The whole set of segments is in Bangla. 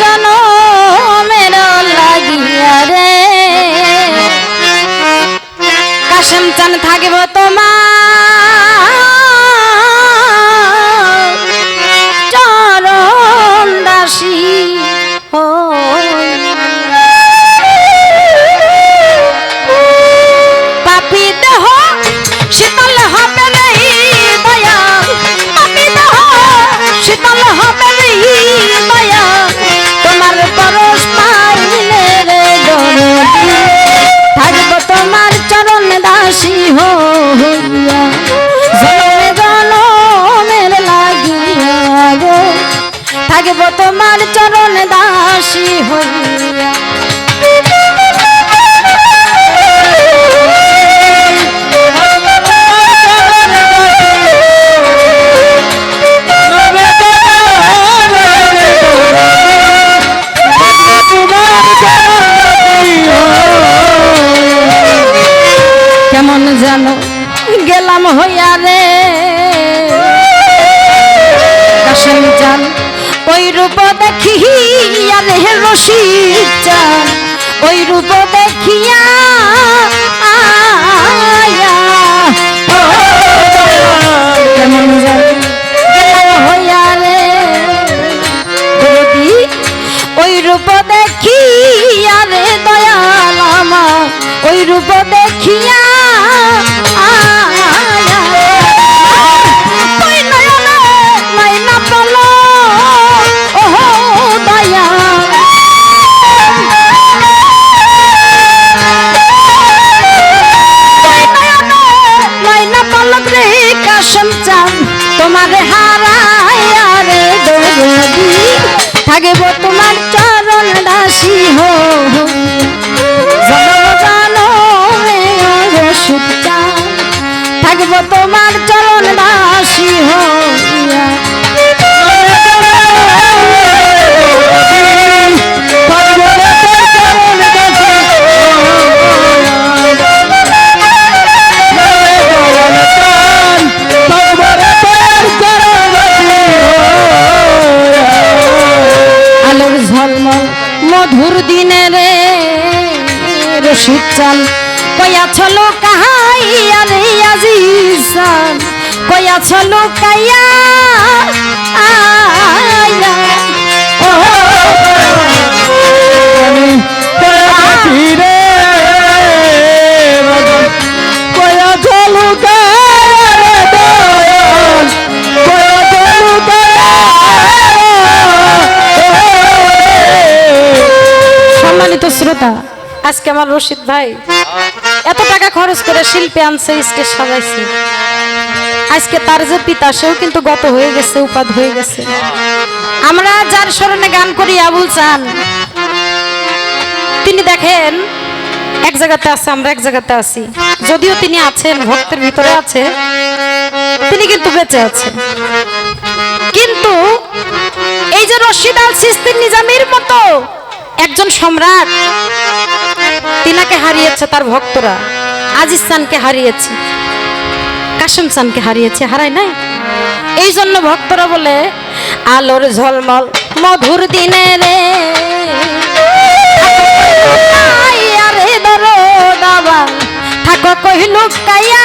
জনমের লাগিয়া রে। কাশেম চান থাকিব তোমার তোমার চরণ দাসী হইয়া। কেমন জানো গেলাম হইয়া রে। কাশেম চান ওই রূপ দেখিয়া রে রশিদ চান। ওই রূপ দেখিয়া ওই রূপ দেখিয়া রে দয়াল আমার। ওই রূপ দেখিয়া থাকব তোমার মধুর দিনে রে রশিদ চাল কয়া ছল কাহাইয়া রে আজিসান কয়া ছল কাইয়া আজকে আমার রশিদ ভাই। এত টাকা খরচ করে শিল্পী আনছে, স্টেজ সাজাইছে। আজকে তার যে পিতা, সেও কিন্তু গত হয়ে গেছে উপাদ হয়ে গেছে। আমরা যার স্মরণে গান করি, আবুল চান। তিনি দেখেন, এক জায়গাতে আছে, আমরা এক জায়গাতে আছি। যদিও তিনি আছেন, ভক্তের ভিতরে আছে, তিনি কিন্তু বেঁচে আছে। কিন্তু এই যে রশিদ আল সিস্তির নিজামির মতো একজন সম্রাট তিনাকে হারিয়েছে তার ভক্তরা। আজিজ চানকে হারিয়েছে। কাশেম চানকে হারিয়েছে হারাই নাই? এই জন্য ভক্তরা বলে, আলোর ঝলমল মধুর দিনে রে। থাকো কহিলু কাইয়া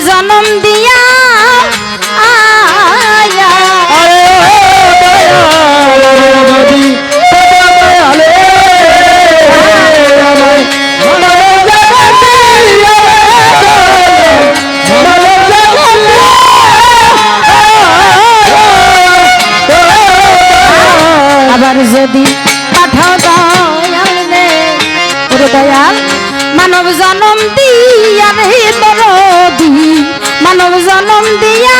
জনম দিয়া আবার যদি পাঠাও দয়াল রে দয়াল মানব জনম জনম জনম দিয়া।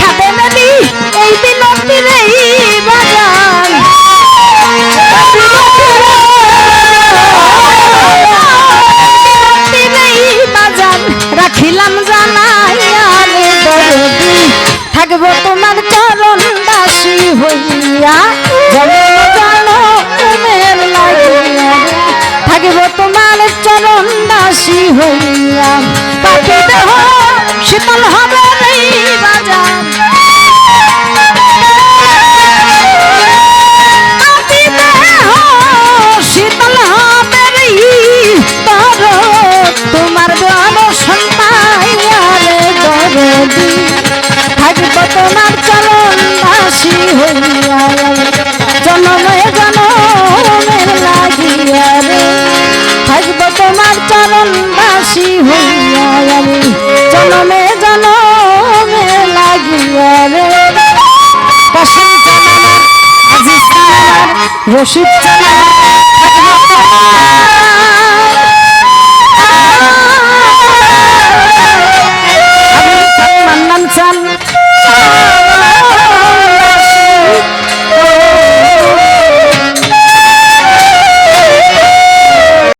খাতে নানি এই বিনতি রেই বাজান? রাখিলাম জানাইয়া থাকব তোমার চরণ দাসী হইয়া। রাম পাখি দেহ শীতল হবে রশিদ